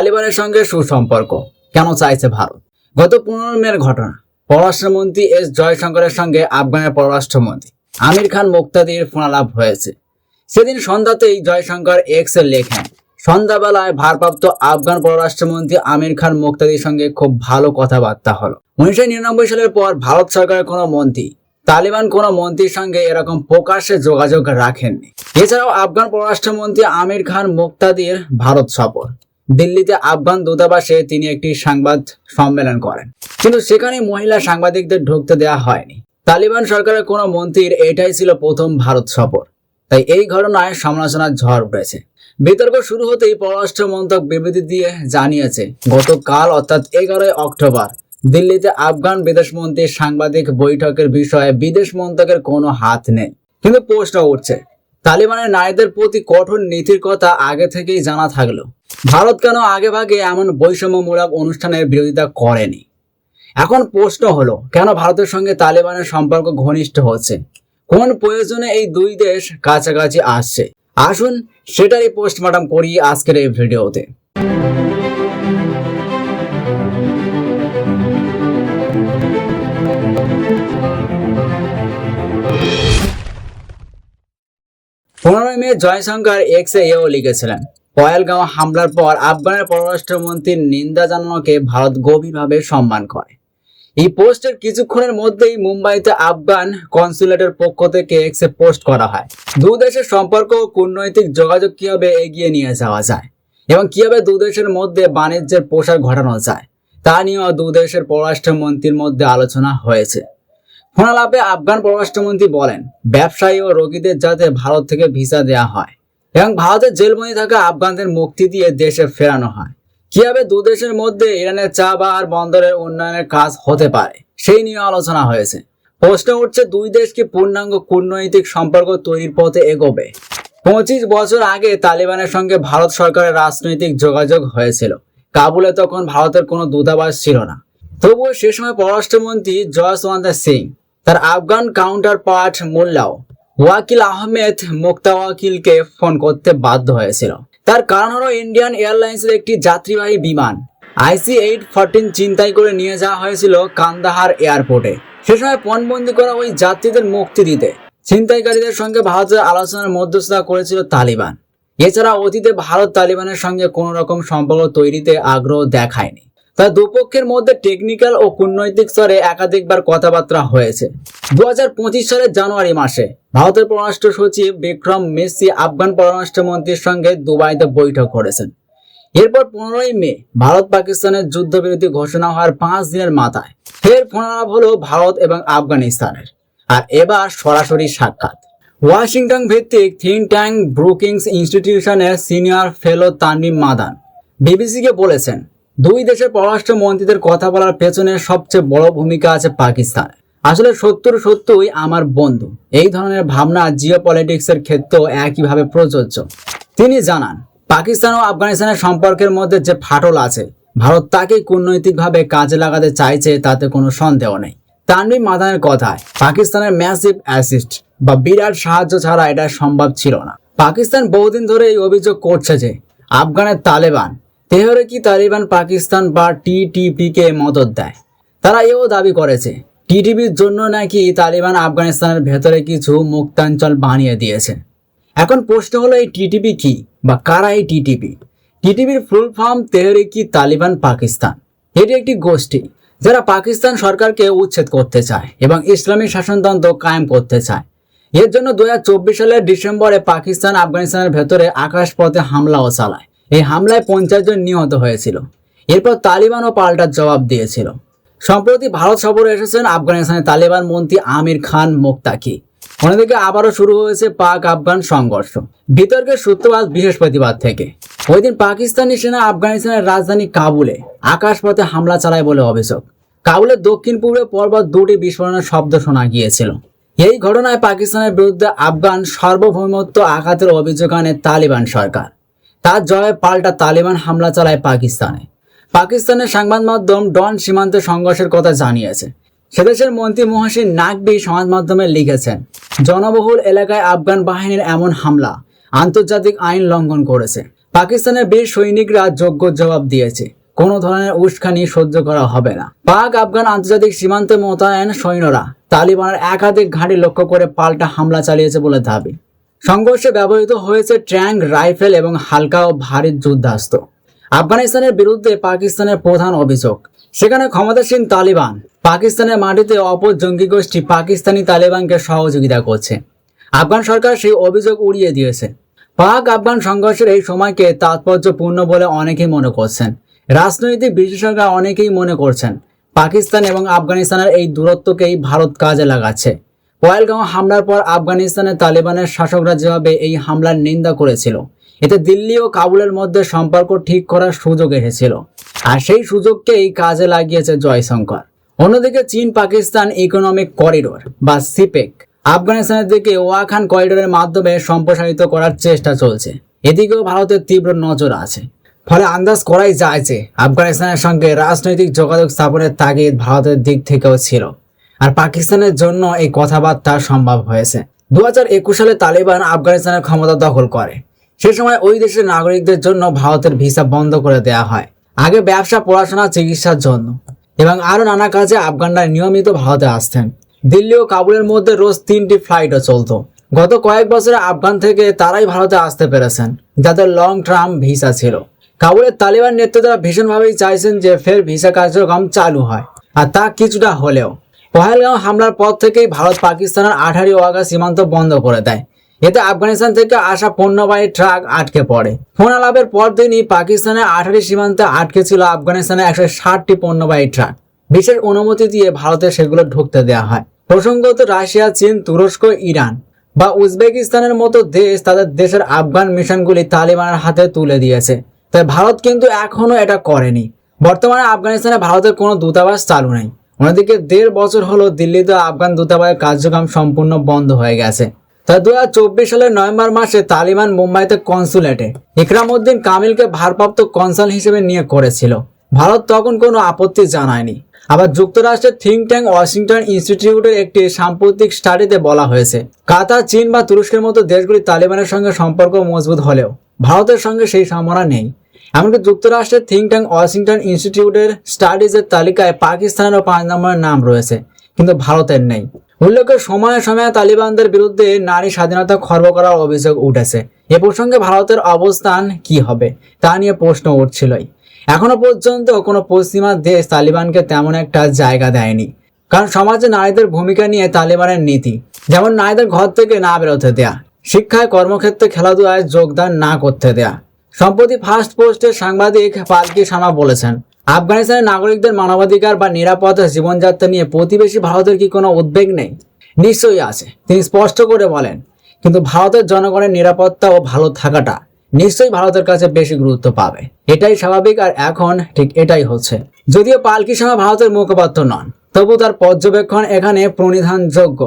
তালিবানের সঙ্গে সুসম্পর্ক। কেন চাইছে ভারত? গত পনেরো মের ঘটনা। পররাষ্ট্রমন্ত্রী এস জয়শঙ্করের সঙ্গে আফগানের পররাষ্ট্রমন্ত্রী। আমির খান মুক্তাদির ফোনালাপ হয়েছে। সেদিন সন্ধ্যাতেই জয়শঙ্কর এক্স এ লেখেন, সন্ধ্যাবেলায় ভারপ্রাপ্ত আফগান পররাষ্ট্রমন্ত্রী আমির খান মুক্তাদির সঙ্গে খুব ভালো কথাবার্তা হলো। উনিশশো নিরানব্বই সালের পর ভারত সরকারের কোনো মন্ত্রী, তালিবান কোনো মন্ত্রীর সঙ্গে এরকম প্রকাশ্যে যোগাযোগ রাখেননি। এছাড়াও আফগান পররাষ্ট্রমন্ত্রী আমির খান মুক্তাদির ভারত সফর। দিল্লিতে আফগান দূতাবাসে তিনি একটি সংবাদ সম্মেলন করেন। কিন্তু সেখানে মহিলা সাংবাদিকদের ঢুকতে দেওয়া হয়নি। তালিবান সরকারের কোনো মন্ত্রীর এটাই ছিল প্রথম ভারত সফর। তাই এই ঘটনায় সমালোচনার ঝড় উঠেছে। বিতর্ক শুরু হতেই পররাষ্ট্র মন্ত্রক বিবৃতি দিয়ে জানিয়েছে, গতকাল অর্থাৎ এগারোই অক্টোবর দিল্লিতে আফগান বিদেশমন্ত্রীর সাংবাদিক বৈঠকের বিষয়ে বিদেশ মন্ত্রকের কোনো হাত নেই। কিন্তু প্রশ্ন উঠছে তালিবানের নারীদের প্রতি কঠোর নীতির কথা আগে থেকেই জানা থাকল ভারত কেন আগে ভাগে এমন বৈষম্যমূলক অনুষ্ঠানের বিরোধিতা করেনি? এখন প্রশ্ন হলো, কেন ভারতের সঙ্গে তালিবানের সম্পর্ক ঘনিষ্ঠ হচ্ছে? কোন প্রয়োজনে এই দুই দেশ কাছাকাছি আসছে? আসুন সেটাই পোস্টমর্টম করি আজকের এই ভিডিওতে। মে জয়শঙ্কর এক্স এও লিখেছিলেন। পয়েলগাঁও হামলার পর আফগানের পররাষ্ট্রমন্ত্রীর নিন্দা জানানোকে ভারত গভীরভাবে সম্মান করে। এই পোস্টের কিছুক্ষণের মধ্যেই মুম্বাইতে আফগান কনসুলেটের পক্ষ থেকে এক্সে পোস্ট করা হয়। দু দেশের সম্পর্ক ও কূটনৈতিক যোগাযোগ কীভাবে এগিয়ে নিয়ে যাওয়া যায় এবং কীভাবে দু দেশের মধ্যে বাণিজ্যের প্রসার ঘটানো যায়, তা নিয়েও দু দেশের পররাষ্ট্রমন্ত্রীর মধ্যে আলোচনা হয়েছে। ফোনালাপে আফগান পররাষ্ট্রমন্ত্রী বলেন, ব্যবসায়ী ও রোগীদের যাতে ভারত থেকে ভিসা দেওয়া হয় এবং ভারতের জেলবন্দি থাকা আফগানদের মুক্তি দিয়ে দেশে ফেরানো হয়। কীভাবে দু দেশের মধ্যে ইরানের চা বাহার বন্দরের উন্নয়নের কাজ হতে পারে, সেই নিয়ে আলোচনা হয়েছে। প্রশ্ন উঠছে, দুই দেশ কি পূর্ণাঙ্গ কূটনৈতিক সম্পর্ক তৈরির পথে এগোবে? পঁচিশ বছর আগে তালিবানের সঙ্গে ভারত সরকারের রাজনৈতিক যোগাযোগ হয়েছিল। কাবুলে তখন ভারতের কোনো দূতাবাস ছিল না। তবুও সে সময় পররাষ্ট্রমন্ত্রী জয়সওয়ান্ত সিং তার আফগান কাউন্টার পার্ট মোল্লাও ওয়াকিল আহমেদ মুক্তাওয়াকিলকে ফোন করতে বাধ্য হয়েছিল। তার কারণ হলো ইন্ডিয়ান এয়ারলাইন্সের একটি যাত্রীবাহী বিমান। আইসি এইট ফোরটিন চিন্তাই করে নিয়ে যাওয়া হয়েছিল কান্দাহার এয়ারপোর্টে। সে সময় পণবন্দি করা ওই যাত্রীদের মুক্তি দিতে। ছিনতাইকারীদের সঙ্গে ভারতের আলোচনার মধ্যস্থতা করেছিল তালিবান। এছাড়া অতীতে ভারত তালিবানের সঙ্গে কোনো রকম সম্পর্ক তৈরিতে আগ্রহ দেখায়নি। তা দুপক্ষের মধ্যে টেকনিক্যাল ও কূটনৈতিক স্তরে একাধিকবার কথাবার্তা হয়েছে। দু হাজার পঁচিশ সালের জানুয়ারি মাসে ভারতের পররাষ্ট্র সচিব বিক্রম মেসি আফগান পররাষ্ট্রমন্ত্রীর সঙ্গে দুবাইতে বৈঠক করেছেন। এরপর পনেরোই মে ভারত পাকিস্তানের যুদ্ধবিরতি ঘোষণা হওয়ার পাঁচ দিনের মাথায় ফের ফোনালাপ হলো ভারত এবং আফগানিস্তানের। আর এবার সরাসরি সাক্ষাৎ। ওয়াশিংটন ভিত্তিক থিঙ্ক ট্যাঙ্ক ব্রুকিংস ইনস্টিটিউশনের সিনিয়র ফেলো তানমিম মাদান, বিবিসিকে বলেছেন দুই দেশের পররাষ্ট্র মন্ত্রীদের কথা বলার পেছনে সবচেয়ে বড় ভূমিকা আছে পাকিস্তান। আসলে সত্তর সত্যই আমার বন্ধু। এই ধরনের ভাবনা জিও পলিটিক্সের ক্ষেত্রেও একইভাবে প্রযোজ্য। তিনি জানান, পাকিস্তান ও আফগানিস্তানের সম্পর্কের মধ্যে যে ফাটল আছে, ভারত তাকে কূটনৈতিকভাবে কাজে লাগাতে চাইছে তাতে কোনো সন্দেহ নেই। তানবির মাদানের কথায়, পাকিস্তানের ম্যাসিভ অ্যাসিস্ট বা বিরাট সাহায্য ছাড়া এটা সম্ভব ছিল না। পাকিস্তান বহুদিন ধরে এই অভিযোগ করছে যে, আফগানের তালেবান তেহরে কি তালিবান পাকিস্তান বা টিটিপি কে মদত দেয়? তারা এও দাবি করেছে, টিটিপির জন্য নাকি তালিবান আফগানিস্তানের ভেতরে কিছু মুক্তাঞ্চল বানিয়ে দিয়েছে। এখন প্রশ্ন হলো, এই টিটিপি কি বা কারা এই টিটিপি? টিটিপির ফুল ফর্ম তেহরিকি তালিবান পাকিস্তান? এটি একটি গোষ্ঠী যারা পাকিস্তান সরকারকে উচ্ছেদ করতে চায় এবং ইসলামী শাসনতন্ত্র কায়েম করতে চায়। এর জন্য দুহাজার চব্বিশ সালের ডিসেম্বরে পাকিস্তান আফগানিস্তানের ভেতরে আকাশপথে হামলাও চালায়। এই হামলায় পঞ্চাশ জন নিহত হয়েছিল। এরপর তালিবানও পাল্টার জবাব দিয়েছিল। সম্প্রতি ভারত সফরে এসেছেন আফগানিস্তানের তালিবান মন্ত্রী আমির খান মুক্তাকি। অন্যদিকে আবারও শুরু হয়েছে পাক আফগান সংঘর্ষ। বিতর্কের সূত্রপাত বৃহস্পতিবার থেকে। ওই দিন পাকিস্তানি সেনা আফগানিস্তানের রাজধানী কাবুলে আকাশপথে হামলা চালায় বলে অভিযোগ। কাবুলের দক্ষিণ পূর্বে পরপর দুটি বিস্ফোরণের শব্দ শোনা গিয়েছিল। এই ঘটনায় পাকিস্তানের বিরুদ্ধে আফগান সার্বভৌমত্ব আঘাতের অভিযোগ আনে তালিবান সরকার। তার জবাবে পাল্টা তালিবান হামলা চালায় পাকিস্তানে। পাকিস্তানের সংবাদ মাধ্যম ডন সীমান্তে সংঘর্ষের কথা জানিয়েছে। সেদেশের মন্ত্রী মহাসিন নাকবি সমাজ মাধ্যমে লিখেছেন, জনবহুল এলাকায় আফগান বাহিনীর এমন হামলা আন্তর্জাতিক আইন লঙ্ঘন করেছে। পাকিস্তানের বীর সৈনিকরা যোগ্য জবাব দিয়েছে। কোনো ধরনের উস্কানি সহ্য করা হবে না। পাক আফগান আন্তর্জাতিক সীমান্তে মোতায়েন সৈন্যরা তালিবানের একাধিক ঘাঁটি লক্ষ্য করে পাল্টা হামলা চালিয়েছে বলে দাবি। সংঘর্ষে ব্যবহৃত হয়েছে ট্যাঙ্ক, রাইফেল এবং হালকা ও ভারী যুদ্ধাস্ত্র। আফগানিস্তানের বিরুদ্ধে পাকিস্তানের প্রধান অভিযোগ, সেখানে ক্ষমতাসীন তালিবান পাকিস্তানের মাটিতে অপর জঙ্গি গোষ্ঠী পাকিস্তানি তালিবানকে সহযোগিতা করছে। আফগান সরকার সেই অভিযোগ উড়িয়ে দিয়েছে। পাক আফগান সংঘর্ষের এই সময়কে তাৎপর্যপূর্ণ বলে অনেকেই মনে করছেন। রাজনৈতিক বিশেষজ্ঞরা অনেকেই মনে করছেন, পাকিস্তান এবং আফগানিস্তানের এই দূরত্বকেই ভারত কাজে লাগাচ্ছে। পয়েলগাঁও হামলার পর আফগানিস্তানের তালিবানের শাসকরা যেভাবে এই হামলার নিন্দা করেছিল, এতে দিল্লি ও কাবুলের মধ্যে সম্পর্ক ঠিক করার সুযোগ এসেছিল। আর সেই সুযোগকেই কাজে লাগিয়েছে জয়শঙ্কর। অন্যদিকে চীন, পাকিস্তান ইকোনমিক করিডোর বা সিপেক আফগানিস্তানের দিকে ওয়াখান করিডোরের মাধ্যমে সম্প্রসারিত করার চেষ্টা চলছে। এদিকেও ভারতের তীব্র নজর আছে। ফলে আন্দাজ করাই যায় যে আফগানিস্তানের সঙ্গে রাজনৈতিক যোগাযোগ স্থাপনের তাগিদ ভারতের দিক থেকেও ছিল। আর পাকিস্তানের জন্য এই কথাবার্তা সম্ভব হয়েছে। দু হাজার একুশ সালে তালিবান আফগানিস্তানের ক্ষমতা দখল করে। সে সময় ওই দেশের নাগরিকদের জন্য ভারতের ভিসা বন্ধ করে দেওয়া হয়। আগে ব্যবসা, পড়াশোনা, চিকিৎসার জন্য। এবং আরও নানা কাজে আফগানরা নিয়মিত ভারতে আসতেন। দিল্লি ও কাবুলের মধ্যে রোজ তিনটি ফ্লাইটও চলতো। গত কয়েক বছরে আফগান থেকে তারাই ভারতে আসতে পেরেছেন, যাদের লং টার্ম ভিসা ছিল। কাবুলের তালিবান নেতৃত্বরা ভীষণভাবেই চাইছেন যে ফের ভিসা কার্যক্রম চালু হয়। আর তা কিছুটা হলেও। পহেলগাঁও হামলার পর থেকেই ভারত পাকিস্তানের আঠারো ওয়াগা সীমান্ত বন্ধ করে দেয়। এতে আফগানিস্তান থেকে আসা পণ্যবাহী ট্রাক আটকে পড়ে। ফোন আলাপের পর দিনই পাকিস্তানের আঠারি সীমান্তে আটকে ছিল আফগানিস্তানের একশো ষাটটি পণ্যবাহী ট্রাক। বিশেষ অনুমতি দিয়ে ভারতে সেগুলো ঢুকতে দেওয়া হয়। প্রসঙ্গত রাশিয়া, চীন, তুরস্ক, ইরান বা উজবেকিস্তানের মতো দেশ তাদের দেশের আফগান মিশনগুলি তালিবানের হাতে তুলে দিয়েছে। তাই ভারত কিন্তু এখনও এটা করেনি। বর্তমানে আফগানিস্তানে ভারতের কোনো দূতাবাস চালু নেই। অন্যদিকে দেড় বছর হলো দিল্লিতে আফগান দূতাবাসের কার্যক্রম সম্পূর্ণ বন্ধ হয়ে গেছে। তাই দু সালের নভেম্বর মাসে তালিবান মুম্বাইতে কনসুলেটে ইকরামউদ্দিন কামিলকে ভারপ্রাপ্ত কনসাল হিসেবে নিয়োগ করেছিল। ভারত তখন কোনো আপত্তি জানায়নি। আবার যুক্তরাষ্ট্রের থিঙ্ক ট্যাঙ্ক ওয়াশিংটন ইনস্টিটিউটের একটি সাম্প্রতিক স্টাডিতে বলা হয়েছে, কাতার, চীন বা তুরস্কের মতো দেশগুলি তালিবানের সঙ্গে সম্পর্ক মজবুত হলেও ভারতের সঙ্গে সেই সম্ভাবনা নেই। এমনকি যুক্তরাষ্ট্রের থিঙ্ক ট্যাঙ্ক ওয়াশিংটন ইনস্টিটিউটের স্টাডিজের তালিকায় পাকিস্তানেরও পাঁচ নম্বরের নাম রয়েছে, কিন্তু ভারতের নেই। উল্লেখ্য, সময়ে সময়ে তালিবানদের বিরুদ্ধে নারী স্বাধীনতা খর্ব করার অভিযোগ উঠেছে। এ প্রসঙ্গে ভারতের অবস্থান কি হবে, তা নিয়ে প্রশ্ন উঠছিলই। এখনও পর্যন্ত কোনো পশ্চিমা দেশ তালিবানকে তেমন একটা জায়গা দেয়নি, কারণ সমাজে নারীদের ভূমিকা নিয়ে তালিবানের নীতি, যেমন নারীদের ঘর থেকে না বেরোতে দেয়া, শিক্ষায় কর্মক্ষেত্রে খেলাধুলায় যোগদান না করতে দেয়া। সম্প্রতি ফার্স্ট পোস্টের সাংবাদিক পালকি শামা বলেছেন, আফগানিস্তানের নাগরিকদের মানবাধিকার বা নিরাপদ জীবনযাত্রা নিয়ে প্রতিবেশী ভারতের কি কোনো উদ্বেগ নেই? নিশ্চয়ই আছে, তিনি স্পষ্ট করে বলেন, কিন্তু ভারতের জনগণের নিরাপত্তা ও ভালো থাকাটা নিশ্চয়ই ভারতের কাছে বেশি গুরুত্ব পাবে। এটাই স্বাভাবিক আর এখন ঠিক এটাই হচ্ছে। যদিও পালকি শামা ভারতের মুখপাত্র নন, তবু তার পর্যবেক্ষণ এখানে প্রণিধানযোগ্য।